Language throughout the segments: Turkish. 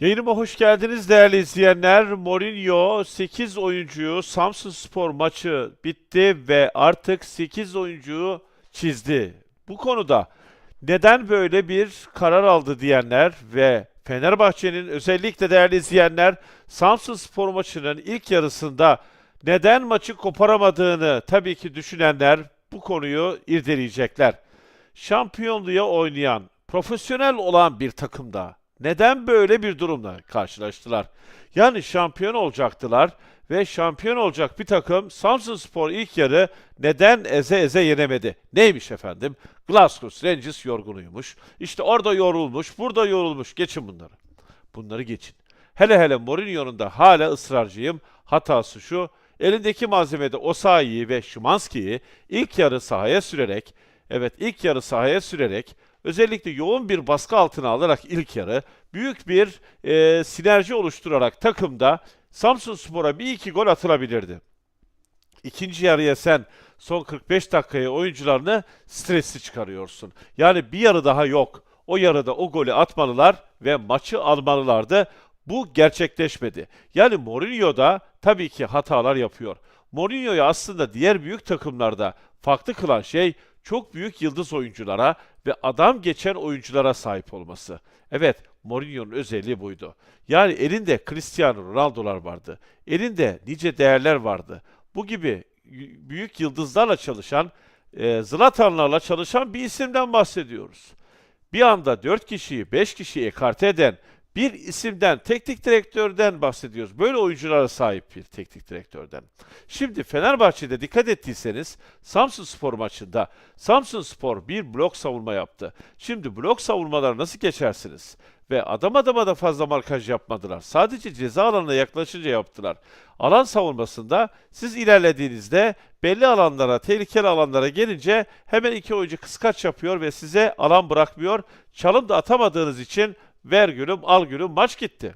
Yayınıma hoş geldiniz değerli izleyenler. Mourinho 8 oyuncuyu Samsun Spor maçı bitti ve artık 8 oyuncuyu çizdi. Bu konuda neden böyle bir karar aldı diyenler ve Fenerbahçe'nin özellikle değerli izleyenler Samsun Spor maçının ilk yarısında neden maçı koparamadığını tabii ki düşünenler bu konuyu irdeleyecekler. Şampiyonluğa oynayan, profesyonel olan bir takımda neden böyle bir durumla karşılaştılar? Yani şampiyon olacaktılar ve şampiyon olacak bir takım Samsunspor ilk yarı neden eze eze yenemedi? Neymiş efendim? Glasgow Rangers yorgunuymuş. İşte orada yorulmuş, burada yorulmuş. Geçin bunları. Bunları geçin. Hele hele Mourinho'nun da hala ısrarcıyım. Hatası şu. Elindeki malzemede Osayi'yi ve Şimanski'yi ilk yarı sahaya sürerek, evet ilk yarı sahaya sürerek özellikle yoğun bir baskı altına alarak ilk yarı büyük bir e, sinerji oluşturarak takımda Samsun Spor'a bir iki gol atılabilirdi. İkinci yarıya sen son 45 dakikaya oyuncularını stresli çıkarıyorsun. Yani bir yarı daha yok. O yarıda o golü atmalılar ve maçı almalılardı. Bu gerçekleşmedi. Yani Mourinho da tabii ki hatalar yapıyor. Mourinho'yu aslında diğer büyük takımlarda farklı kılan şey çok büyük yıldız oyunculara ve adam geçen oyunculara sahip olması. Evet, Mourinho'nun özelliği buydu. Yani elinde Cristiano Ronaldo'lar vardı. Elinde nice değerler vardı. Bu gibi büyük yıldızlarla çalışan, e, Zlatanlarla çalışan bir isimden bahsediyoruz. Bir anda 4 kişiyi, 5 kişiyi ekarte eden bir isimden, teknik direktörden bahsediyoruz. Böyle oyunculara sahip bir teknik direktörden. Şimdi Fenerbahçe'de dikkat ettiyseniz Samsun Spor maçında Samsun Spor bir blok savunma yaptı. Şimdi blok savunmaları nasıl geçersiniz? Ve adam adama da fazla markaj yapmadılar. Sadece ceza alanına yaklaşınca yaptılar. Alan savunmasında siz ilerlediğinizde belli alanlara, tehlikeli alanlara gelince hemen iki oyuncu kıskaç yapıyor ve size alan bırakmıyor. Çalım da atamadığınız için ver gülüm al gülüm maç gitti.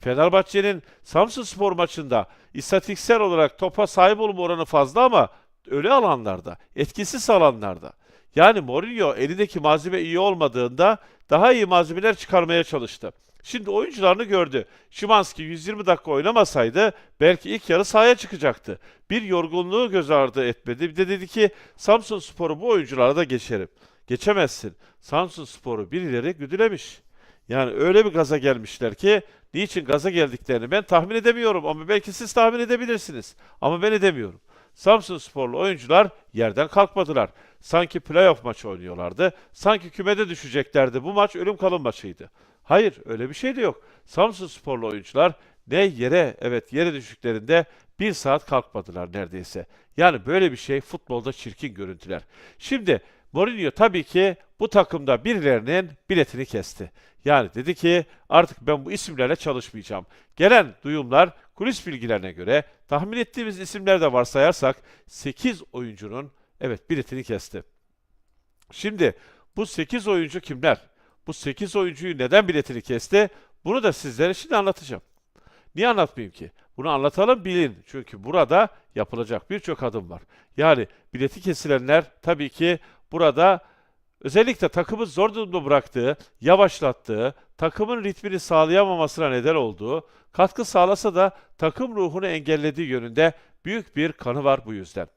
Fenerbahçe'nin Samsun Spor maçında istatistiksel olarak topa sahip olma oranı fazla ama öyle alanlarda, etkisiz alanlarda. Yani Mourinho elindeki malzeme iyi olmadığında daha iyi malzemeler çıkarmaya çalıştı. Şimdi oyuncularını gördü. Şimanski 120 dakika oynamasaydı belki ilk yarı sahaya çıkacaktı. Bir yorgunluğu göz ardı etmedi. Bir de dedi ki Samsun Spor'u bu oyunculara da geçerim. Geçemezsin. Samsun Spor'u birileri güdülemiş. Yani öyle bir gaza gelmişler ki niçin gaza geldiklerini ben tahmin edemiyorum ama belki siz tahmin edebilirsiniz. Ama ben edemiyorum. Samsun Sporlu oyuncular yerden kalkmadılar. Sanki playoff maçı oynuyorlardı. Sanki kümede düşeceklerdi. Bu maç ölüm kalım maçıydı. Hayır öyle bir şey de yok. Samsun Sporlu oyuncular ne yere evet yere düştüklerinde bir saat kalkmadılar neredeyse. Yani böyle bir şey futbolda çirkin görüntüler. Şimdi Mourinho tabii ki bu takımda birilerinin biletini kesti. Yani dedi ki artık ben bu isimlerle çalışmayacağım. Gelen duyumlar kulis bilgilerine göre tahmin ettiğimiz isimler de varsayarsak 8 oyuncunun evet biletini kesti. Şimdi bu 8 oyuncu kimler? Bu 8 oyuncuyu neden biletini kesti? Bunu da sizlere şimdi anlatacağım. Niye anlatmayayım ki? Bunu anlatalım bilin. Çünkü burada yapılacak birçok adım var. Yani bileti kesilenler tabii ki burada özellikle takımı zor durumda bıraktığı, yavaşlattığı, takımın ritmini sağlayamamasına neden olduğu, katkı sağlasa da takım ruhunu engellediği yönünde büyük bir kanı var bu yüzden.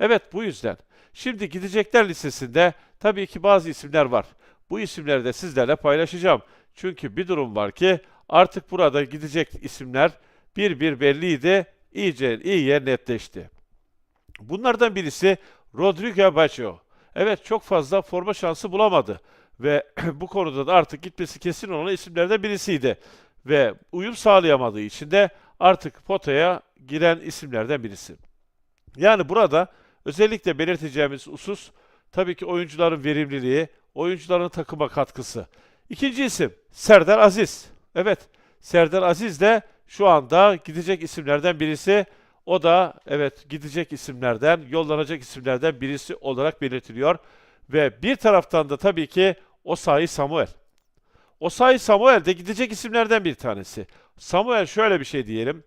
Evet bu yüzden. Şimdi gidecekler listesinde tabii ki bazı isimler var. Bu isimleri de sizlerle paylaşacağım. Çünkü bir durum var ki artık burada gidecek isimler bir bir belliydi, iyice iyiye netleşti. Bunlardan birisi Rodrigo Baggio. Evet çok fazla forma şansı bulamadı ve bu konuda da artık gitmesi kesin olan isimlerden birisiydi. Ve uyum sağlayamadığı için de artık potaya giren isimlerden birisi. Yani burada özellikle belirteceğimiz husus tabii ki oyuncuların verimliliği, oyuncuların takıma katkısı. İkinci isim Serdar Aziz. Evet Serdar Aziz de şu anda gidecek isimlerden birisi. O da evet gidecek isimlerden, yollanacak isimlerden birisi olarak belirtiliyor. Ve bir taraftan da tabii ki Osayi Samuel. Osayi Samuel de gidecek isimlerden bir tanesi. Samuel şöyle bir şey diyelim.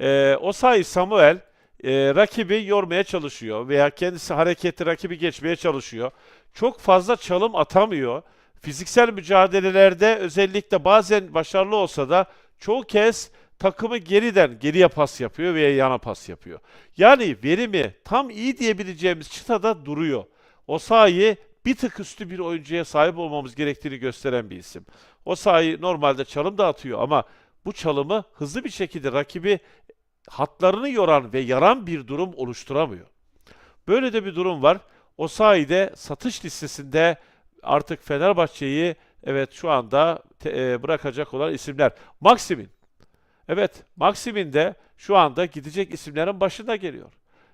Ee, Osayi Samuel e, rakibi yormaya çalışıyor veya kendisi hareketli rakibi geçmeye çalışıyor. Çok fazla çalım atamıyor fiziksel mücadelelerde özellikle bazen başarılı olsa da çoğu kez takımı geriden geriye pas yapıyor veya yana pas yapıyor. Yani verimi tam iyi diyebileceğimiz çıtada duruyor. O sahayı bir tık üstü bir oyuncuya sahip olmamız gerektiğini gösteren bir isim. O sahayı normalde çalım da atıyor ama bu çalımı hızlı bir şekilde rakibi hatlarını yoran ve yaran bir durum oluşturamıyor. Böyle de bir durum var. O sayede satış listesinde artık Fenerbahçe'yi evet şu anda e, bırakacak olan isimler. Maximin. Evet, Maximin de şu anda gidecek isimlerin başında geliyor.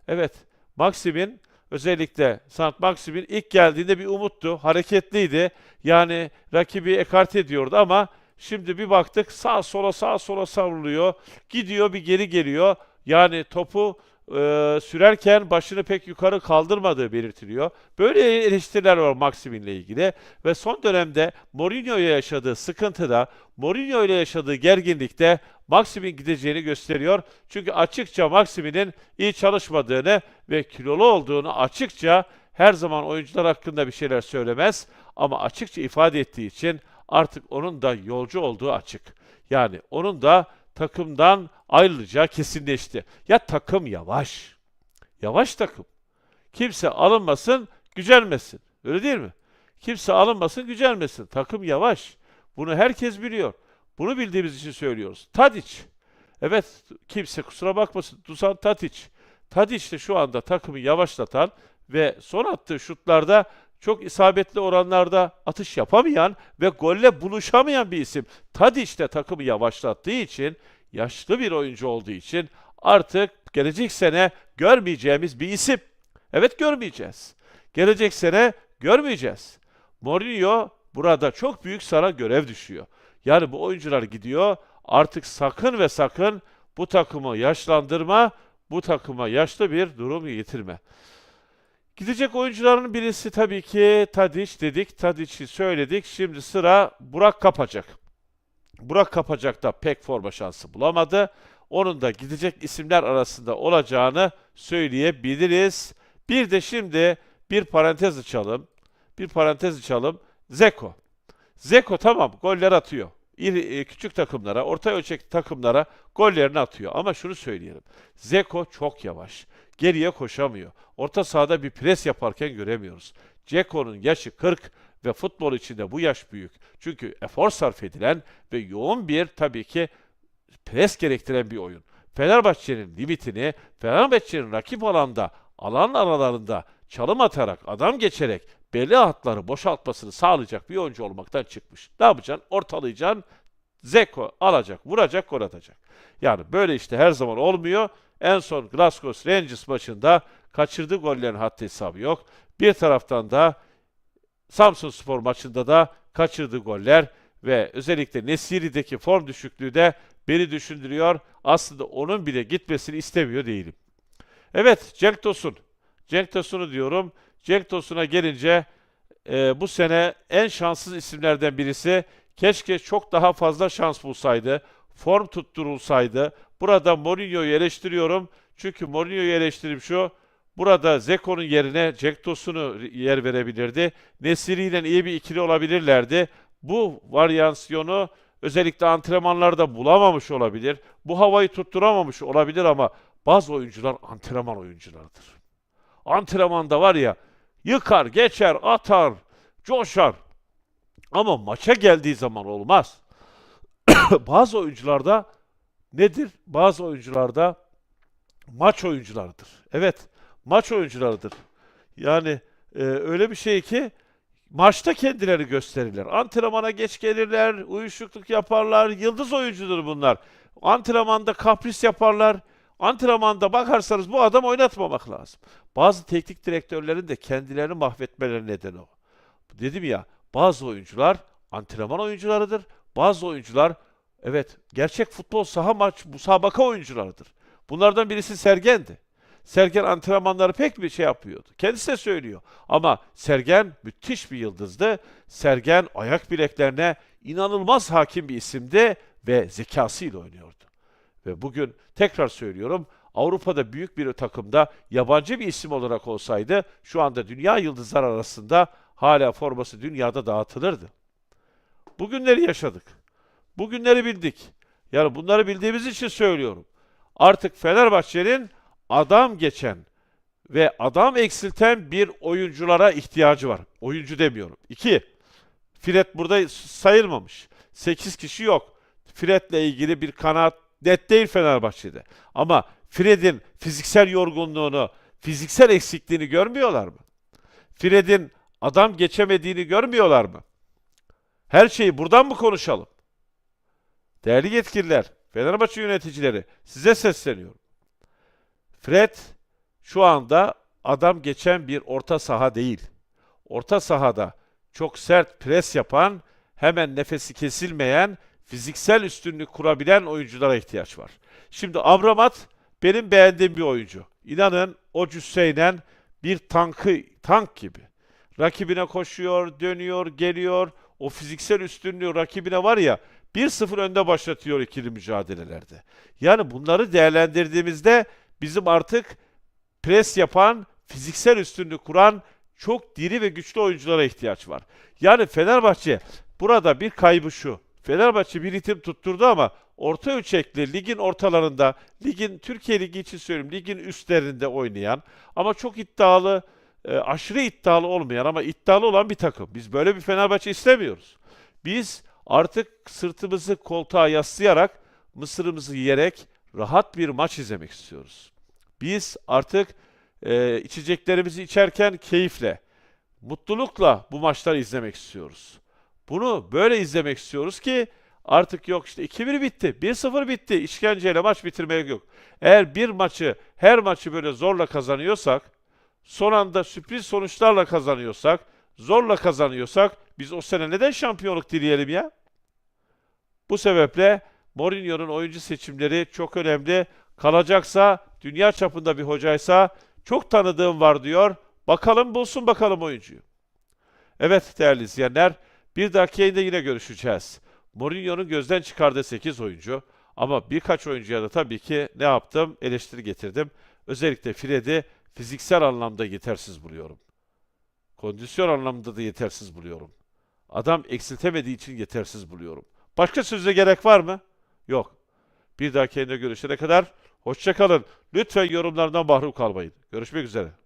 Evet, Maximin özellikle Sant Maximin ilk geldiğinde bir umuttu, hareketliydi. Yani rakibi ekart ediyordu ama şimdi bir baktık sağ sola sağ sola savruluyor. Gidiyor bir geri geliyor. Yani topu e, sürerken başını pek yukarı kaldırmadığı belirtiliyor. Böyle eleştiriler var Maximin'le ilgili ve son dönemde Mourinho'ya yaşadığı sıkıntıda, Mourinho ile yaşadığı gerginlikte Maximin gideceğini gösteriyor. Çünkü açıkça Maximin'in iyi çalışmadığını ve kilolu olduğunu açıkça her zaman oyuncular hakkında bir şeyler söylemez ama açıkça ifade ettiği için artık onun da yolcu olduğu açık. Yani onun da takımdan ayrılacağı kesinleşti. Ya takım yavaş. Yavaş takım. Kimse alınmasın, gücenmesin. Öyle değil mi? Kimse alınmasın, gücenmesin. Takım yavaş. Bunu herkes biliyor. Bunu bildiğimiz için söylüyoruz. Tadic. Evet, kimse kusura bakmasın. Dusan Tadic. Tadic de şu anda takımı yavaşlatan ve son attığı şutlarda çok isabetli oranlarda atış yapamayan ve golle buluşamayan bir isim. Tadic de takımı yavaşlattığı için, yaşlı bir oyuncu olduğu için artık gelecek sene görmeyeceğimiz bir isim. Evet görmeyeceğiz. Gelecek sene görmeyeceğiz. Mourinho burada çok büyük sana görev düşüyor. Yani bu oyuncular gidiyor. Artık sakın ve sakın bu takımı yaşlandırma, bu takıma yaşlı bir durum getirme. Gidecek oyuncuların birisi tabii ki Tadiç dedik. Tadiç'i söyledik. Şimdi sıra Burak Kapacak. Burak Kapacak da pek forma şansı bulamadı. Onun da gidecek isimler arasında olacağını söyleyebiliriz. Bir de şimdi bir parantez açalım. Bir parantez açalım. Zeko. Zeko tamam goller atıyor. İri, e, küçük takımlara, orta ölçekli takımlara gollerini atıyor. Ama şunu söyleyelim. Zeko çok yavaş. Geriye koşamıyor. Orta sahada bir pres yaparken göremiyoruz. Ceko'nun yaşı 40 ve futbol içinde bu yaş büyük. Çünkü efor sarf edilen ve yoğun bir tabii ki pres gerektiren bir oyun. Fenerbahçe'nin limitini, Fenerbahçe'nin rakip alanda, alan aralarında çalım atarak, adam geçerek belli hatları boşaltmasını sağlayacak bir oyuncu olmaktan çıkmış. Ne yapacaksın? Ortalayacaksın, Zeko alacak, vuracak, gol atacak. Yani böyle işte her zaman olmuyor. En son Glasgow Rangers maçında kaçırdığı gollerin haddi hesabı yok. Bir taraftan da Samsun Spor maçında da kaçırdığı goller ve özellikle Nesiri'deki form düşüklüğü de beni düşündürüyor. Aslında onun bile gitmesini istemiyor değilim. Evet, Cenk Tosun. Cenk Tosun'u diyorum. Cenk Tosun'a gelince e, bu sene en şanssız isimlerden birisi. Keşke çok daha fazla şans bulsaydı. Form tutturulsaydı. Burada Mourinho'yu eleştiriyorum. Çünkü Mourinho'yu eleştirim şu. Burada Zeko'nun yerine Cenk Tosun'u yer verebilirdi. Nesiri ile iyi bir ikili olabilirlerdi. Bu varyansiyonu özellikle antrenmanlarda bulamamış olabilir. Bu havayı tutturamamış olabilir ama bazı oyuncular antrenman oyunculardır. Antrenmanda var ya yıkar, geçer, atar, coşar. Ama maça geldiği zaman olmaz. bazı oyuncularda nedir? Bazı oyuncularda maç oyuncularıdır. Evet, maç oyuncularıdır. Yani e, öyle bir şey ki maçta kendileri gösterirler. Antrenmana geç gelirler, uyuşukluk yaparlar. Yıldız oyuncudur bunlar. Antrenmanda kapris yaparlar. Antrenmanda bakarsanız bu adam oynatmamak lazım. Bazı teknik direktörlerin de kendilerini mahvetmeleri nedeni o. Dedim ya, bazı oyuncular antrenman oyuncularıdır. Bazı oyuncular evet gerçek futbol saha maç musabaka oyuncularıdır. Bunlardan birisi Sergen'di. Sergen antrenmanları pek bir şey yapıyordu. Kendisi de söylüyor. Ama Sergen müthiş bir yıldızdı. Sergen ayak bileklerine inanılmaz hakim bir isimdi ve zekasıyla oynuyordu. Ve bugün tekrar söylüyorum Avrupa'da büyük bir takımda yabancı bir isim olarak olsaydı şu anda dünya yıldızlar arasında hala forması dünyada dağıtılırdı. Bugünleri yaşadık. Bugünleri bildik. Yani bunları bildiğimiz için söylüyorum. Artık Fenerbahçe'nin adam geçen ve adam eksilten bir oyunculara ihtiyacı var. Oyuncu demiyorum. İki, Fred burada sayılmamış. 8 kişi yok. Fred'le ilgili bir kanaat net değil Fenerbahçe'de. Ama Fred'in fiziksel yorgunluğunu, fiziksel eksikliğini görmüyorlar mı? Fred'in adam geçemediğini görmüyorlar mı? Her şeyi buradan mı konuşalım? Değerli yetkililer, Fenerbahçe yöneticileri size sesleniyorum. Fred şu anda adam geçen bir orta saha değil. Orta sahada çok sert pres yapan, hemen nefesi kesilmeyen, fiziksel üstünlük kurabilen oyunculara ihtiyaç var. Şimdi Amrabat benim beğendiğim bir oyuncu. İnanın o cüsseyle bir tankı tank gibi. Rakibine koşuyor, dönüyor, geliyor. O fiziksel üstünlüğü rakibine var ya 1-0 önde başlatıyor ikili mücadelelerde. Yani bunları değerlendirdiğimizde bizim artık pres yapan, fiziksel üstünlük kuran çok diri ve güçlü oyunculara ihtiyaç var. Yani Fenerbahçe burada bir kaybı şu. Fenerbahçe bir ritim tutturdu ama orta ölçekli ligin ortalarında, ligin Türkiye Ligi için söylüyorum, ligin üstlerinde oynayan ama çok iddialı, e, aşırı iddialı olmayan ama iddialı olan bir takım. Biz böyle bir Fenerbahçe istemiyoruz. Biz artık sırtımızı koltuğa yaslayarak, mısırımızı yiyerek rahat bir maç izlemek istiyoruz. Biz artık e, içeceklerimizi içerken keyifle, mutlulukla bu maçları izlemek istiyoruz. Bunu böyle izlemek istiyoruz ki artık yok işte 2-1 bitti, 1-0 bitti, işkenceyle maç bitirmek yok. Eğer bir maçı, her maçı böyle zorla kazanıyorsak, son anda sürpriz sonuçlarla kazanıyorsak, zorla kazanıyorsak biz o sene neden şampiyonluk dileyelim ya? Bu sebeple Mourinho'nun oyuncu seçimleri çok önemli. Kalacaksa, dünya çapında bir hocaysa çok tanıdığım var diyor. Bakalım bulsun bakalım oyuncuyu. Evet değerli izleyenler, bir dahaki yayında yine görüşeceğiz. Mourinho'nun gözden çıkardığı 8 oyuncu ama birkaç oyuncuya da tabii ki ne yaptım? Eleştiri getirdim. Özellikle Fred'i fiziksel anlamda yetersiz buluyorum. Kondisyon anlamında da yetersiz buluyorum. Adam eksiltemediği için yetersiz buluyorum. Başka söze gerek var mı? Yok. Bir dahaki yayında görüşene kadar hoşça kalın. Lütfen yorumlardan mahrum kalmayın. Görüşmek üzere.